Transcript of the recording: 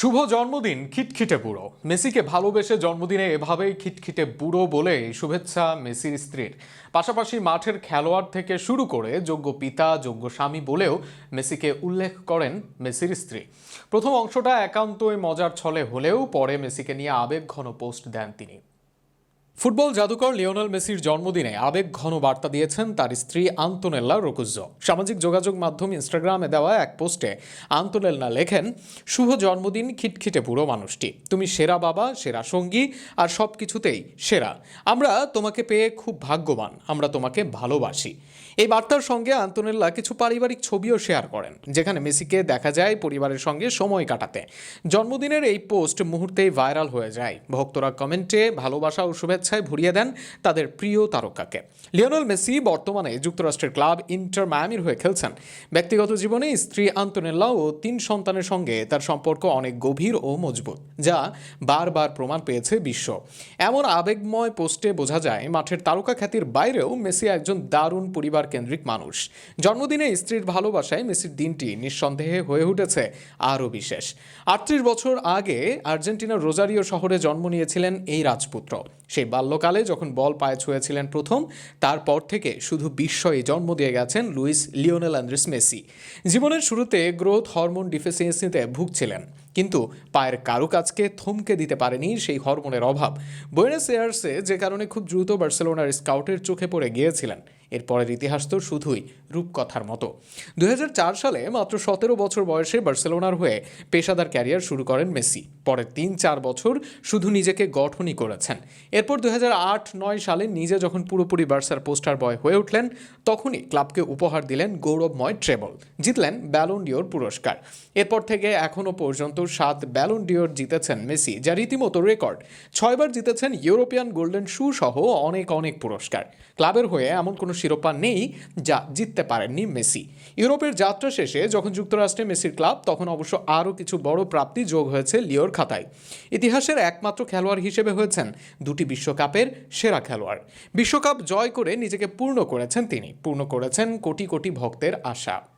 শুভ জন্মদিন, খিটখিটে বুড়ো। মেসিকে ভালোবেসে জন্মদিনে এভাবেই খিটখিটে বুড়ো বলে শুভেচ্ছা মেসির স্ত্রীর। পাশাপাশি মাঠের খেলোয়াড় থেকে শুরু করে যোগ্য পিতা, যোগ্য স্বামী বলেও মেসিকে উল্লেখ করেন মেসির স্ত্রী। প্রথম অংশটা একান্তই মজার ছলে হলেও পরে মেসিকে নিয়ে আবেগঘন পোস্ট দেন তিনি। ফুটবল জাদুকর লিওনেল মেসির জন্মদিনে আবেগ ঘন বার্তা দিয়েছেন তার স্ত্রী আন্তনেল্লা রোকুজ্জো। সামাজিক যোগাযোগ মাধ্যম ইনস্টাগ্রামে দেওয়া এক পোস্টে আন্তনেল্লা লেখেন, শুভ জন্মদিন, খিটখিটে বুড়ো মানুষটি। তুমি সেরা বাবা, সেরা সঙ্গী আর সব কিছুতেই সেরা। আমরা তোমাকে পেয়ে খুব ভাগ্যবান, আমরা তোমাকে ভালোবাসি। এই বার্তার সঙ্গে আন্তনেল্লা কিছু পারিবারিক ছবিও শেয়ার করেন, যেখানে মেসিকে দেখা যায় পরিবারের সঙ্গে সময় কাটাতে। জন্মদিনের এই পোস্ট মুহূর্তেই ভাইরাল হয়ে যায়। ভক্তরা কমেন্টে ভালোবাসা ও শুভেচ্ছায় ভরিয়ে দেন তাদের প্রিয় তারকাকে। লিওনেল মেসি বর্তমানে যুক্তরাষ্ট্রের ক্লাব ইন্টার মায়ামির হয়ে খেলছেন। ব্যক্তিগত জীবনে স্ত্রী আন্তনেল্লা ও তিন সন্তানের সঙ্গে তার সম্পর্ক অনেক গভীর ও মজবুত, যা বারবার প্রমাণ পেয়েছে বিশ্ব। এমন আবেগময় পোস্টে বোঝা যায়, মাঠের তারকা খ্যাতির বাইরেও মেসি একজন দারুণ পরিবার কেন্দ্রিক মানুষ। জন্মদিনে স্ত্রীর ভালোবাসায় মেসির দিনটি নিঃসন্দেহে হয়ে উঠেছে আরও বিশেষ। আটত্রিশ বছর আগে আর্জেন্টিনার রোজারিও শহরে জন্ম নিয়েছিলেন এই রাজপুত্র। সেই বাল্যকালে যখন বল পায়ে ছুঁয়েছিলেন প্রথম, তারপর থেকে শুধু বিস্ময়ে জন্ম দিয়ে গেছেন লুইস লিওনেল অ্যান্ড্রিস মেসি। জীবনের শুরুতে গ্রোথ হরমোন ডিফিসিয়েন্সিতে ভুগছিলেন, কিন্তু পায়ের কারুকাজকে থমকে দিতে পারেনি সেই হরমোনের অভাব। বুয়েনাস এয়ার্সে যে কারণে খুব দ্রুত বার্সেলোনার স্কাউটের চোখে পড়ে গিয়েছিলেন এরপরের ইতিহাস তো শুধুই রূপকথার মতো। দু হাজার চার সালে মাত্র সতেরো বছর বয়সে বার্সেলোনার হয়ে পেশাদার ক্যারিয়ার শুরু করেন মেসি। পরের তিন চার বছর শুধু নিজেকে গঠনই করেছেন। এরপর দু আট, নয় সালে নিজে যখন পুরোপুরি বার্সার পোস্টার বয় হয়ে উঠলেন, তখনই ক্লাবকে উপহার দিলেন গৌরবময় ট্রেবল। জিতলেন ব্যালন ডিওর পুরস্কার। এরপর থেকে এখনও পর্যন্ত সাত ব্যালন ডিওর জিতেছেন মেসি, যা রীতিমতো রেকর্ড। ছয়বার জিতেছেন ইউরোপিয়ান গোল্ডেন শু সহ অনেক অনেক পুরস্কার। ক্লাবের হয়ে এমন কোনো শিরোপা নেই যা জিততে পারেননি মেসি। ইউরোপের যাত্রা শেষে যখন যুক্তরাষ্ট্রে মেসির ক্লাব, তখন অবশ্য আরও কিছু বড় প্রাপ্তি যোগ হয়েছে লিওর খাতায়। ইতিহাসের একমাত্র খেলোয়াড় হিসেবে হয়েছেন দুটি বিশ্বকাপের সেরা খেলোয়াড়। বিশ্বকাপ জয় করে নিজেকে পূর্ণ করেছেন তিনি। পূর্ণ করেছেন কোটি কোটি ভক্তের আশা।